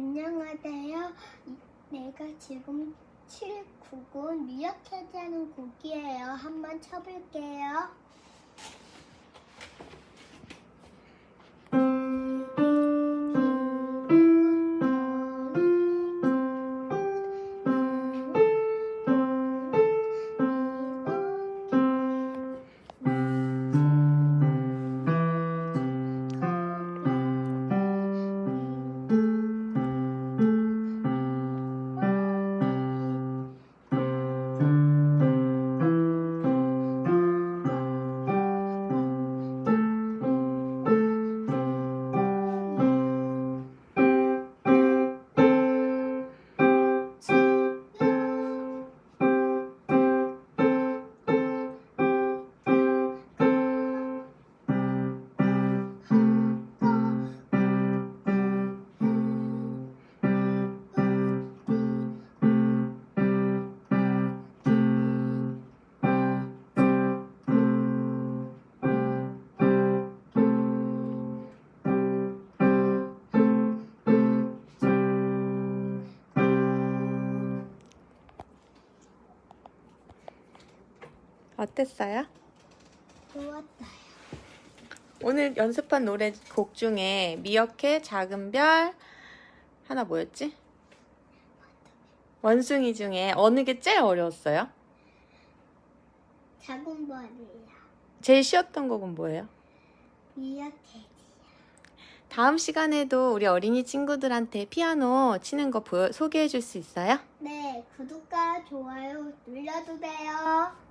안녕하세요. 이- 내가 지금 799은 미역해자는 곡이에요. 한번 쳐볼게요. 어땠어요? 좋았어요. 오늘 연습한 노래 곡 중에 미역해, 작은 별, 하나 뭐였지? 원숭이 중에 어느 게 제일 어려웠어요? 작은 벌이야. 제일 쉬웠던 곡은 뭐예요? 미역해지. 다음 시간에도 우리 어린이 친구들한테 피아노 치는 거 보여, 소개해 줄 수 있어요? 네, 구독과 좋아요 눌러주세요.